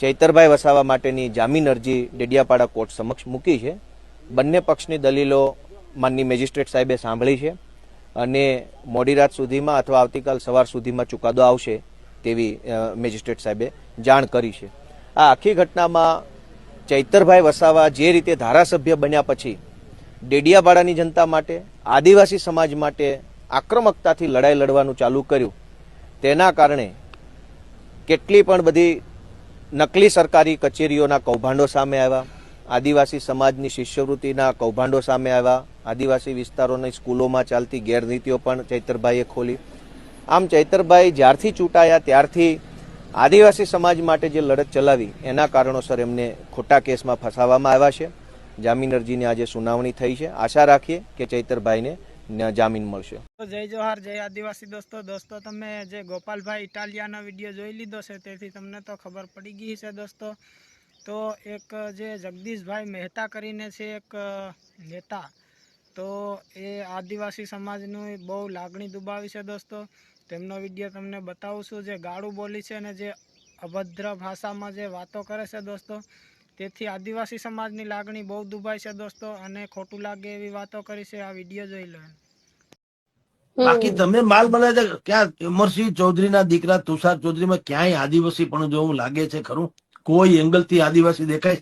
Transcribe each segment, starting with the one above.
ચૈતરભાઈ વસાવા માટેની જામીન અરજી ડેડિયાપાડા કોર્ટ સમક્ષ મૂકી છે. બંને પક્ષની દલીલો માનની મેજિસ્ટ્રેટ સાહેબે સાંભળી છે અને મોડી રાત સુધીમાં અથવા આવતીકાલ સવાર સુધીમાં ચુકાદો આવશે તેવી મેજિસ્ટ્રેટ સાહેબે જાણ કરી છે. આ આખી ઘટનામાં ચૈતરભાઈ વસાવા જે રીતે ધારાસભ્ય બન્યા પછી ડેડિયાપાડાની જનતા માટે, આદિવાસી સમાજ માટે આક્રમકતાથી લડાઈ લડવાનું ચાલુ કર્યું. તેના કારણે કેટલી પણ બધી નકલી સરકારી કચેરીઓના કૌભાંડો સામે આવ્યા. આદિવાસી સમાજની શિષ્યવૃત્તિના કૌભાંડો સામે આવ્યા. આદિવાસી વિસ્તારોની સ્કૂલોમાં ચાલતી ગેરરીતિઓ પણ ચૈતરભાઈએ ખોલી. આમ ચૈતરભાઈ જ્યારથી ચૂંટાયા ત્યારથી આદિવાસી સમાજ માટે જે લડત ચલાવી, એના કારણોસર એમને ખોટા કેસમાં ફસાવવામાં આવ્યા છે. જામીન અરજીની આજે સુનાવણી થઈ છે. આશા રાખીએ કે ચૈતરભાઈને જામીન મળશે. જય જોહાર, જય આદિવાસી દોસ્તો. દોસ્તો, તમે જે ગોપાલભાઈ ઇટાલિયાનો વીડિયો જોઈ લીધો છે, તેથી તમને તો ખબર પડી ગઈ છે દોસ્તો. તો એક જે જગદીશભાઈ મહેતા કરીને છે એક નેતા. તો એ આદિવાસી સમાજનું બહુ લાગણી દુબાવી છે દોસ્તો. તેમનો વીડિયો તમને બતાવું છું. જે ગાળું બોલી છે અને જે અભદ્ર ભાષામાં જે વાતો કરે છે દોસ્તો તેથી આદિવાસી સમાજની લાગણી બહુ દુભાય છે દોસ્તો, અને ખોટું લાગે એવી વાતો કરી છે, આ વીડિયો જોઈ લો બાકી તમે માલ મળે ક્યાં અમરસિંહ ચૌધરી ના દીકરા તુષાર ચૌધરી માં ક્યાંય આદિવાસી પણ જોવું લાગે છે ખરું? કોઈ એંગલથી આદિવાસી દેખાય?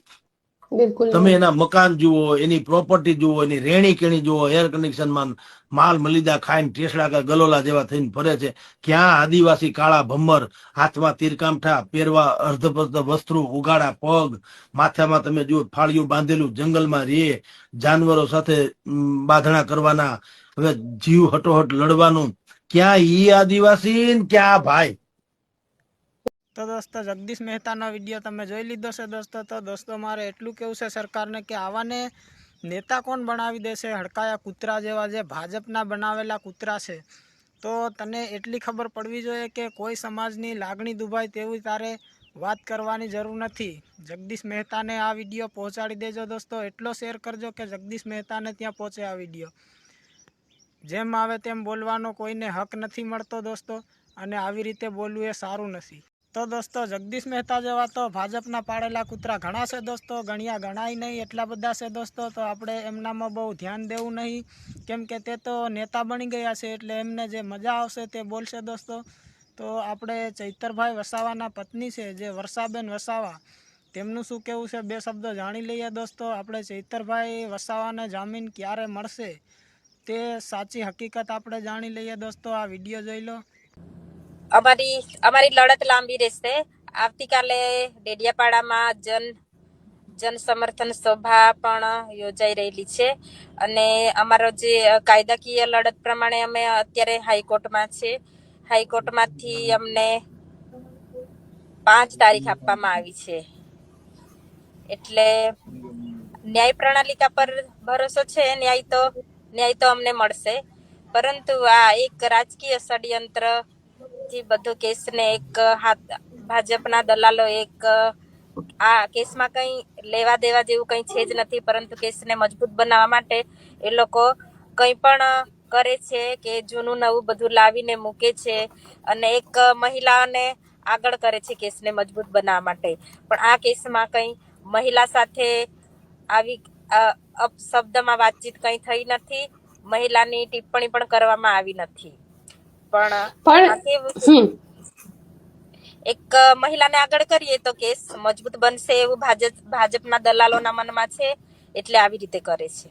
તમે એના મકાન જુઓ એની પ્રોપર્ટી જુઓ એની રેણી કેણી જુઓ એર કન્ડિશનમાં માલ મલિદા ખાઈને ટેસડા ગલોલા જેવા થઈને ફરે છે. ક્યાં આદિવાસી કાળા ભમ્મર હાથમાં તીરકામઠા પહેરવા અર્ધપર્ધ વસ્ત્રો ઉગાડા પગ માથામાં તમે જુઓ ફાળિયું બાંધેલું જંગલમાં રે જાનવરો સાથે બાંધણા કરવાના હવે જીવ હટોહટ લડવાનું. ક્યાં ઈ આદિવાસી ને ક્યાં ભાઈ? તો દોસ્તો, જગદીશ મહેતાનો વીડિયો તમે જોઈ લીધો છે દોસ્તો. તો દોસ્તો, મારે એટલું કેવું છે સરકારને કે આવાને નેતા કોણ બનાવી દેશે? હડકાયા કૂતરા જેવા જે ભાજપના બનાવેલા કૂતરા છે. તો તને એટલી ખબર પડવી જોઈએ કે કોઈ સમાજની લાગણી દુભાય તેવી તારે વાત કરવાની જરૂર નથી. જગદીશ મહેતાને આ વીડિયો પહોંચાડી દેજો દોસ્તો. એટલો શેર કરજો કે જગદીશ મહેતાને ત્યાં પહોંચે આ વીડિયો. જેમ આવે તેમ બોલવાનો કોઈને હક નથી મળતો દોસ્તો. અને આવી રીતે બોલવું એ સારું નથી. તો દોસ્તો, જગદીશ મહેતા જેવા તો ભાજપના પાડેલા કૂતરા ઘણા છે દોસ્તો, ગણ્યા ગણાય નહીં એટલા બધા છે દોસ્તો, તો આપણે એમનામાં બહુ ધ્યાન દેવું નહીં. કેમ કે તે તો નેતા બની ગયા છે એટલે એમને જે મજા આવશે તે બોલશે દોસ્તો. તો આપણે ચૈતરભાઈ વસાવાના પત્ની છે, જે વર્ષાબેન વસાવા, તેમનું શું કહેવું છે બે શબ્દો જાણી લઈએ દોસ્તો. આપણે ચૈતરભાઈ વસાવાને જામીન ક્યારે મળશે તે સાચી હકીકત આપણે જાણી લઈએ દોસ્તો. આ વીડિયો જોઈ લો. અમારી અમારી લડત લાંબી રહેશે. આવતીકાલે ડેડિયાપાડામાં જન જન સમર્થન સભા પણ યોજાઈ રહેલી છે અને અમારો જે કાયદાકીય લડત પ્રમાણે અમે અત્યારે હાઈકોર્ટમાં છે. હાઈકોર્ટમાંથી અમને પાંચ તારીખ આપવામાં આવી છે. એટલે ન્યાય પ્રણાલિકા પર ભરોસો છે, ન્યાય તો ન્યાય તો અમને મળશે. પરંતુ આ એક રાજકીય ષડયંત્ર થી બધો કેસને એક હાથ ભાજપના દલાલો એક, આ કેસમાં કંઈ લેવા દેવા જેવું કંઈ છે જ નથી, પરંતુ કેસને મજબૂત બનાવવા માટે એ લોકો કંઈ પણ કરે છે કે જૂનું નવું બધું લાવીને મૂકે છે અને એક મહિલાને આગળ કરે છે કેસને મજબૂત બનાવવા માટે. પણ આ કેસમાં કંઈ મહિલા સાથે આવી અપશબ્દમાં વાતચીત કંઈ થઈ નથી, મહિલાની ટિપ્પણી પણ કરવામાં આવી નથી. પણ પણ એક મહિલાને આગળ કરીએ તો કેસ મજબૂત બનશે એવું ભાજપ ભાજપના દલાલોના મનમાં છે એટલે આવી રીતે કરે છે.